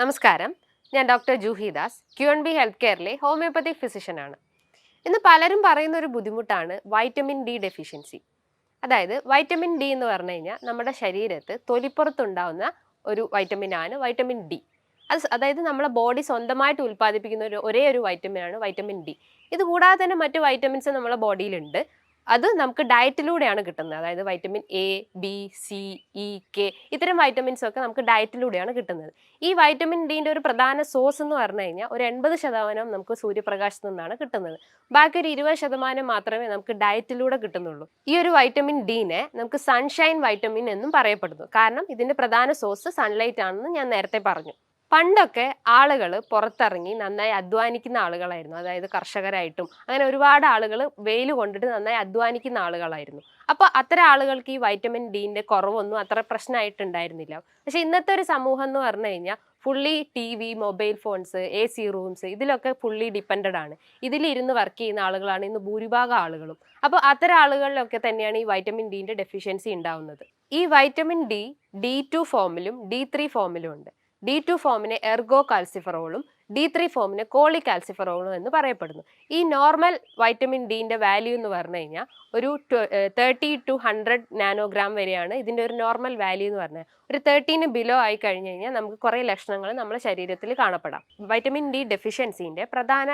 നമസ്കാരം. ഞാൻ doctor Juhi Das Q N B health കെയറിലെ homeopathic ഫിസിഷ്യനാണ് ഇന്ന് പലരും പറയുന്ന ഒരു ബുദ്ധിമുട്ടാണ് വൈറ്റമിൻ ഡി ഡെഫിഷ്യൻസി അതായത് വൈറ്റമിൻ ഡി എന്ന് പറഞ്ഞു കഴിഞ്ഞാൽ നമ്മുടെ ശരീരത്ത് തൊലിപ്പുറത്തുണ്ടാവുന്ന ഒരു വൈറ്റമിനാണ് വൈറ്റമിൻ ഡി അത് അതായത് നമ്മുടെ ബോഡി സ്വന്തമായിട്ട് ഉൽപ്പാദിപ്പിക്കുന്ന ഒരു ഒരേ ഒരു വൈറ്റമിൻ ആണ് വൈറ്റമിൻ ഡി ഇത് കൂടാതെ തന്നെ മറ്റു വൈറ്റമിൻസ് നമ്മുടെ ബോഡിയിലുണ്ട് അത് നമുക്ക് ഡയറ്റിലൂടെയാണ് കിട്ടുന്നത്. അതായത് vitamin A B C E K ഇത്തരം വൈറ്റമിൻസ് ഒക്കെ നമുക്ക് ഡയറ്റിലൂടെയാണ് കിട്ടുന്നത്. ഈ വൈറ്റമിൻ ഡിന്റെ ഒരു പ്രധാന സോഴ്സ് എന്ന് പറഞ്ഞു കഴിഞ്ഞാൽ ഒരു എൺപത് ശതമാനം നമുക്ക് സൂര്യപ്രകാശത്തു നിന്നാണ് കിട്ടുന്നത്. ബാക്കി ഒരു ഇരുപത് ശതമാനം മാത്രമേ നമുക്ക് ഡയറ്റിലൂടെ കിട്ടുന്നുള്ളൂ. ഈ ഒരു വൈറ്റമിൻ ഡിനെ നമുക്ക് സൺഷൈൻ വൈറ്റമിൻ എന്നും പറയപ്പെടുന്നു. കാരണം ഇതിന്റെ പ്രധാന സോഴ്സ് സൺലൈറ്റ് ആണെന്ന് ഞാൻ നേരത്തെ പറഞ്ഞു. പണ്ടൊക്കെ ആളുകൾ പുറത്തിറങ്ങി നന്നായി അധ്വാനിക്കുന്ന ആളുകളായിരുന്നു. അതായത് കർഷകരായിട്ടും അങ്ങനെ ഒരുപാട് ആളുകൾ വെയിൽ കൊണ്ടിട്ട് നന്നായി അധ്വാനിക്കുന്ന ആളുകളായിരുന്നു. അപ്പോൾ അത്തരം ആളുകൾക്ക് ഈ വൈറ്റമിൻ ഡിന്റെ കുറവൊന്നും അത്ര പ്രശ്നമായിട്ടുണ്ടായിരുന്നില്ല പക്ഷെ ഇന്നത്തെ ഒരു സമൂഹം എന്ന് പറഞ്ഞു കഴിഞ്ഞാൽ fully T V mobile phones A C rooms ഇതിലൊക്കെ ഫുള്ളി ഡിപ്പെൻഡഡ് ആണ്. ഇതിലിരുന്ന് വർക്ക് ചെയ്യുന്ന ആളുകളാണ് ഇന്ന് ഭൂരിഭാഗം ആളുകളും. അപ്പോൾ അത്തരം ആളുകളിലൊക്കെ തന്നെയാണ് ഈ വൈറ്റമിൻ ഡിന്റെ ഡെഫിഷ്യൻസി ഉണ്ടാവുന്നത്. ഈ വൈറ്റമിൻ ഡി ഡി ടു ഫോമിലും ഡി ത്രീ ഫോമിലും ഉണ്ട്. ഡി ടു ഫോമിനെ എർഗോ കാൽസിഫറോളും ഡി ത്രീ ഫോമിന് കോളി കാൽസിഫറോളും എന്ന് പറയപ്പെടുന്നു. ഈ നോർമൽ വൈറ്റമിൻ ഡിന്റെ വാല്യൂ എന്ന് പറഞ്ഞു കഴിഞ്ഞാൽ ഒരു തേർട്ടി ടു ഹൺഡ്രഡ് നാനോഗ്രാം വരെയാണ് ഇതിന്റെ ഒരു നോർമൽ വാല്യൂ എന്ന് പറഞ്ഞാൽ ഒരു തേർട്ടീന് ബിലോ ആയി കഴിഞ്ഞ് കഴിഞ്ഞാൽ നമുക്ക് കുറേ ലക്ഷണങ്ങൾ നമ്മുടെ ശരീരത്തിൽ കാണപ്പെടാം. വൈറ്റമിൻ ഡി ഡെഫിഷ്യൻസിന്റെ പ്രധാന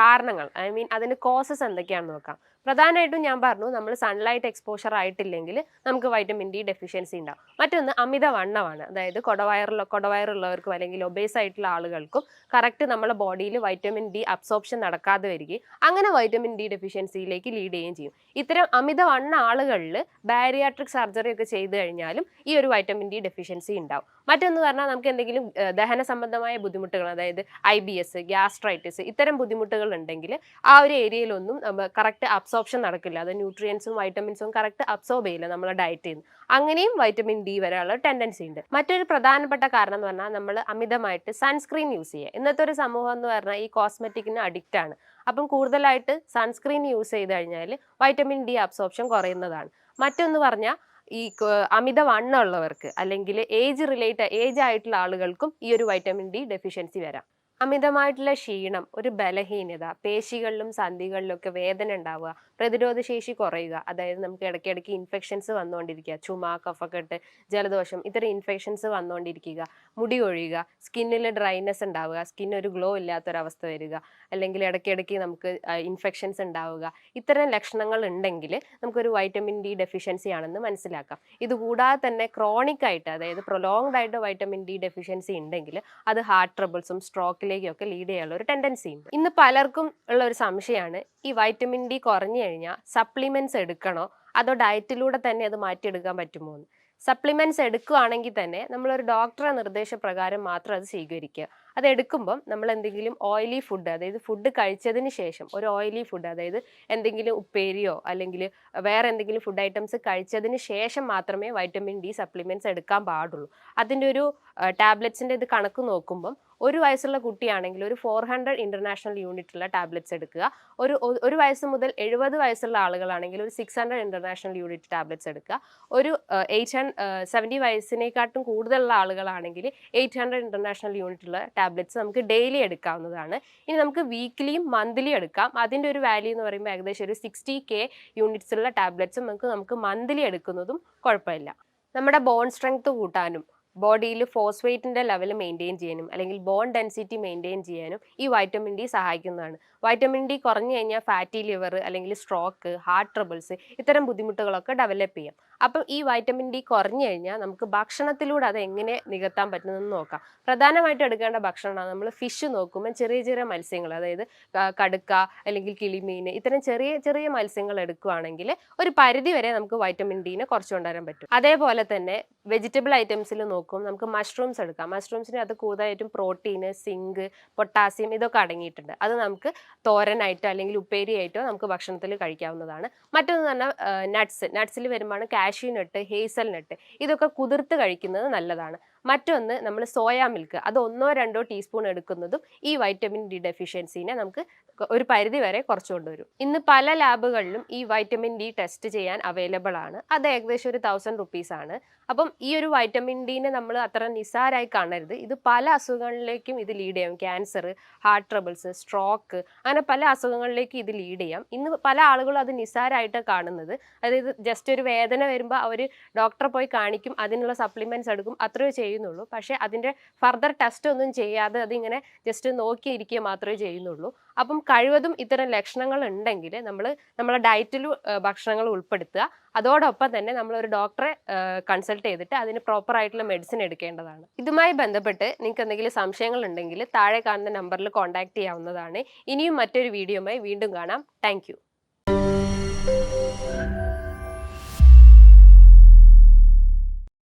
കാരണങ്ങൾ ഐ മീൻ അതിന് കോസസ് എന്തൊക്കെയാണെന്ന് നോക്കാം. പ്രധാനമായിട്ടും ഞാൻ പറഞ്ഞു നമ്മൾ സൺലൈറ്റ് എക്സ്പോഷർ ആയിട്ടില്ലെങ്കിൽ നമുക്ക് വൈറ്റമിൻ ഡി ഡെഫിഷ്യൻസി ഉണ്ടാവും. മറ്റൊന്ന് അമിത വണ്ണമാണ് അതായത് കൊടവയറുള്ള കൊടവയറുള്ളവർക്കും അല്ലെങ്കിൽ ഒബേസ് ആയിട്ടുള്ള ആളുകൾക്കും കറക്റ്റ് നമ്മുടെ ബോഡിയിൽ വൈറ്റമിൻ ഡി അബ്സോർപ്ഷൻ നടക്കാതെ വരികയും അങ്ങനെ വൈറ്റമിൻ ഡി ഡെഫിഷ്യൻസിയിലേക്ക് ലീഡ് ചെയ്യുകയും ചെയ്യും. ഇത്തരം അമിത വണ്ണ ആളുകളിൽ ബാരിയാട്രിക് സർജറി ഒക്കെ ചെയ്തു കഴിഞ്ഞാലും ഈ ഒരു വൈറ്റമിൻ ഡി ഡെഫിഷ്യൻസി ഉണ്ടാവും. മറ്റൊന്ന് പറഞ്ഞാൽ നമുക്ക് എന്തെങ്കിലും ദഹന സംബന്ധമായ ബുദ്ധിമുട്ടുകൾ അതായത് ഐ ബി എസ് ഗ്യാസ്ട്രൈറ്റിസ് ഇത്തരം ബുദ്ധിമുട്ടുകൾ ഉണ്ടെങ്കിൽ ആ ഒരു ഏരിയയിലൊന്നും കറക്റ്റ് അബ്സോർപ്ഷൻ നടക്കില്ല. അത് ന്യൂട്രിയൻസും വൈറ്റമിൻസും കറക്റ്റ് അബ്സോർബ് ചെയ്യില്ല നമ്മളെ ഡയറ്റിൽ നിന്ന്. അങ്ങനെയും വൈറ്റമിൻ ഡി വരെയുള്ള ടെൻഡൻസി ഉണ്ട്. മറ്റൊരു പ്രധാനപ്പെട്ട കാരണം എന്ന് പറഞ്ഞാൽ നമ്മൾ അമിതമായിട്ട് സൺസ്ക്രീൻ യൂസ് ചെയ്യുക. ഇന്നത്തെ ഒരു സമൂഹം എന്ന് പറഞ്ഞാൽ ഈ കോസ്മെറ്റിക്കിന് അഡിക്റ്റ് ആണ്. അപ്പം കൂടുതലായിട്ട് സൺസ്ക്രീൻ യൂസ് ചെയ്ത് കഴിഞ്ഞാൽ വൈറ്റമിൻ ഡി അബ്സോർപ്ഷൻ കുറയുന്നതാണ്. മറ്റൊന്ന് പറഞ്ഞാൽ ഈ അമിത വണ്ണമുള്ളവർക്ക് അല്ലെങ്കിൽ ഏജ് റിലേറ്റഡ് ഏജ് ആയിട്ടുള്ള ആളുകൾക്കും ഈ ഒരു വൈറ്റമിൻ ഡി ഡെഫിഷ്യൻസി വരാം. അമിതമായിട്ടുള്ള ക്ഷീണം ഒരു ബലഹീനത പേശികളിലും സന്ധികളിലും ഒക്കെ വേദന ഉണ്ടാവുക പ്രതിരോധ ശേഷി കുറയുക അതായത് നമുക്ക് ഇടയ്ക്കിടയ്ക്ക് ഇൻഫെക്ഷൻസ് വന്നുകൊണ്ടിരിക്കുക ചുമ കഫക്കെട്ട് ജലദോഷം ഇത്തരം ഇൻഫെക്ഷൻസ് വന്നുകൊണ്ടിരിക്കുക മുടി ഒഴിയുക സ്കിന്നിൽ ഡ്രൈനെസ് ഉണ്ടാവുക സ്കിൻ ഒരു ഗ്ലോ ഇല്ലാത്തൊരവസ്ഥ വരിക അല്ലെങ്കിൽ ഇടയ്ക്കിടയ്ക്ക് നമുക്ക് ഇൻഫെക്ഷൻസ് ഉണ്ടാവുക ഇത്തരം ലക്ഷണങ്ങൾ ഉണ്ടെങ്കിൽ നമുക്കൊരു വൈറ്റമിൻ ഡി ഡെഫിഷ്യൻസി ആണെന്ന് മനസ്സിലാക്കാം. ഇതുകൂടാതെ തന്നെ ക്രോണിക് ആയിട്ട് അതായത് പ്രൊലോങ്ഡ് ആയിട്ട് വൈറ്റമിൻ ഡി ഡെഫിഷ്യൻസി ഉണ്ടെങ്കിൽ അത് ഹാർട്ട് ട്രബിൾസും സ്ട്രോക്കിലേക്കും ഒക്കെ ലീഡ് ചെയ്യാനുള്ള ഒരു ടെൻഡൻസി ഉണ്ട്. ഇന്ന് പലർക്കും ഉള്ള ഒരു സംശയമാണ് ഈ വൈറ്റമിൻ ഡി കുറഞ്ഞു കഴിഞ്ഞാൽ സപ്ലിമെന്റ്സ് എടുക്കണോ? അതോ ഡയറ്റിലൂടെ തന്നെ അത് മാറ്റിയെടുക്കാൻ പറ്റുമോ എന്ന്. സപ്ലിമെന്റ്സ് എടുക്കുകയാണെങ്കിൽ തന്നെ നമ്മളൊരു ഡോക്ടറെ നിർദ്ദേശപ്രകാരം മാത്രം അത് സ്വീകരിക്കുക. അത് എടുക്കുമ്പം നമ്മൾ എന്തെങ്കിലും ഓയിലി ഫുഡ് അതായത് ഫുഡ് കഴിച്ചതിന് ശേഷം ഒരു ഓയിലി ഫുഡ് അതായത് എന്തെങ്കിലും ഉപ്പേരിയോ അല്ലെങ്കിൽ വേറെ എന്തെങ്കിലും ഫുഡ് ഐറ്റംസ് കഴിച്ചതിന് ശേഷം മാത്രമേ വൈറ്റമിൻ ഡി സപ്ലിമെന്റ്സ് എടുക്കാൻ പാടുള്ളൂ. അതിന്റെ ഒരു ടാബ്ലറ്റ്സിന്റെ ഇത് കണക്ക് നോക്കുമ്പം ഒരു വയസ്സുള്ള കുട്ടിയാണെങ്കിൽ ഒരു ഫോർ ഹൺഡ്രഡ് ഇന്റർനാഷണൽ യൂണിറ്റുള്ള ടാബ്ലറ്റ്സ് എടുക്കുക. ഒരു ഒരു വയസ്സ് മുതൽ എഴുപത് വയസ്സുള്ള ആളുകളാണെങ്കിൽ ഒരു six hundred international unit tablets എടുക്കുക. ഒരു എയ്റ്റ് ഹൺ സെവന്റി വയസ്സിനെക്കാട്ടും കൂടുതലുള്ള ആളുകളാണെങ്കിൽ എയ്റ്റ് ഹൺഡ്രഡ് ഇന്റർനാഷണൽ യൂണിറ്റുള്ള ടാബ്ലറ്റ്സ് നമുക്ക് ഡെയിലി എടുക്കാവുന്നതാണ്. ഇനി നമുക്ക് വീക്ക്ലിയും മന്ത്ലിയും എടുക്കാം. അതിന്റെ ഒരു വാല്യൂ എന്ന് പറയുമ്പോൾ ഏകദേശം ഒരു സിക്സ്റ്റി കെ യൂണിറ്റ്സ് ഉള്ള ടാബ്ലറ്റ്സും നമുക്ക് നമുക്ക് മന്ത്ലി എടുക്കുന്നതും കുഴപ്പമില്ല. നമ്മുടെ ബോൺ സ്ട്രെങ്ത് കൂട്ടാനും ബോഡിയിൽ ഫോസ്ഫേറ്റിന്റെ ലെവൽ മെയിന്റെയിൻ ചെയ്യാനും അല്ലെങ്കിൽ ബോൺ ഡെൻസിറ്റി മെയിന്റെയിൻ ചെയ്യാനും ഈ വൈറ്റമിൻ ഡി സഹായിക്കുന്നതാണ്. വൈറ്റമിൻ ഡി കുറഞ്ഞു കഴിഞ്ഞാൽ ഫാറ്റി ലിവർ അല്ലെങ്കിൽ സ്ട്രോക്ക് ഹാർട്ട് ട്രബിൾസ് ഇത്തരം ബുദ്ധിമുട്ടുകളൊക്കെ ഡെവലപ്പ് ചെയ്യാം. അപ്പം ഈ വൈറ്റമിൻ ഡി കുറഞ്ഞു കഴിഞ്ഞാൽ നമുക്ക് ഭക്ഷണത്തിലൂടെ അത് എങ്ങനെ നികത്താൻ പറ്റുന്നതെന്ന് നോക്കാം. പ്രധാനമായിട്ട് എടുക്കേണ്ട ഭക്ഷണമാണ് നമ്മൾ ഫിഷ് നോക്കുമ്പോൾ ചെറിയ ചെറിയ മത്സ്യങ്ങൾ അതായത് കടുക്ക അല്ലെങ്കിൽ കിളിമീൻ ഇത്തരം ചെറിയ ചെറിയ മത്സ്യങ്ങൾ എടുക്കുകയാണെങ്കിൽ ഒരു പരിധി വരെ നമുക്ക് വൈറ്റമിൻ ഡീനെ കുറച്ചുകൊണ്ടുവരാൻ പറ്റും. അതേപോലെ തന്നെ വെജിറ്റബിൾ ഐറ്റംസിൽ നോക്കും. നമുക്ക് മഷ്റൂംസ് എടുക്കാം. മഷ്റൂംസിന് അത് കൂടുതലായിട്ടും പ്രോട്ടീന് സിങ്ക് പൊട്ടാസ്യം ഇതൊക്കെ അടങ്ങിയിട്ടുണ്ട്. അത് നമുക്ക് തോരനായിട്ടോ അല്ലെങ്കിൽ ഉപ്പേരിയായിട്ടോ നമുക്ക് ഭക്ഷണത്തിൽ കഴിക്കാവുന്നതാണ്. മറ്റൊന്ന് തന്നെ നട്ട്സ്. നട്ട്സിൽ വരുമ്പോഴാണ് കാഷ്യൂ നട്ട് ഹേസൽ നട്ട് ഇതൊക്കെ കുതിർത്ത് കഴിക്കുന്നത് നല്ലതാണ്. മറ്റൊന്ന് നമ്മൾ സോയാ മിൽക്ക്. അത് ഒന്നോ രണ്ടോ ടീസ്പൂൺ എടുക്കുന്നതും ഈ വൈറ്റമിൻ ഡി ഡെഫിഷ്യൻസിനെ നമുക്ക് ഒരു പരിധി വരെ കുറച്ചു കൊണ്ടുവരും ഇന്ന് പല ലാബുകളിലും ഈ വൈറ്റമിൻ ഡി ടെസ്റ്റ് ചെയ്യാൻ അവൈലബിൾ ആണ്. അത് ഏകദേശം ഒരു തൗസൻഡ് റുപ്പീസ് ആണ്. അപ്പം ഈ ഒരു വൈറ്റമിൻ ഡിനെ നമ്മൾ അത്ര നിസ്സാരായി കാണരുത്. ഇത് പല അസുഖങ്ങളിലേക്കും ഇത് ലീഡ് ചെയ്യാം. ക്യാൻസർ ഹാർട്ട് ട്രബിൾസ് സ്ട്രോക്ക് അങ്ങനെ പല അസുഖങ്ങളിലേക്ക് ഇത് ലീഡ് ചെയ്യാം. ഇന്ന് പല ആളുകളും അത് നിസാരായിട്ട് കാണുന്നത്. അതായത് ജസ്റ്റ് ഒരു വേദന വരുമ്പോൾ അവർ ഡോക്ടറെ പോയി കാണിക്കും അതിനുള്ള സപ്ലിമെന്റ്സ് എടുക്കും അത്രയേ ചെയ്യുന്നുള്ളൂ. പക്ഷേ അതിന്റെ ഫർദർ ടെസ്റ്റ് ഒന്നും ചെയ്യാതെ അതിങ്ങനെ ജസ്റ്റ് നോക്കിയിരിക്കുക മാത്രമേ ചെയ്യുന്നുള്ളൂ. അപ്പം കഴിവതും ഇത്തരം ലക്ഷണങ്ങൾ ഉണ്ടെങ്കിൽ നമ്മൾ നമ്മളെ ഡയറ്റിൽ ഭക്ഷണങ്ങൾ ഉൾപ്പെടുത്തുക. അതോടൊപ്പം തന്നെ നമ്മൾ ഒരു ഡോക്ടറെ കൺസൾട്ട് ചെയ്തിട്ട് അതിന് പ്രോപ്പർ ആയിട്ടുള്ള മെഡിസിൻ എടുക്കേണ്ടതാണ്. ഇതുമായി ബന്ധപ്പെട്ട് നിങ്ങൾക്ക് എന്തെങ്കിലും സംശയങ്ങൾ ഉണ്ടെങ്കിൽ താഴെ കാണുന്ന നമ്പറിൽ കോൺടാക്ട് ചെയ്യാവുന്നതാണ്. ഇനിയും മറ്റൊരു വീഡിയോയുമായി വീണ്ടും കാണാം. താങ്ക്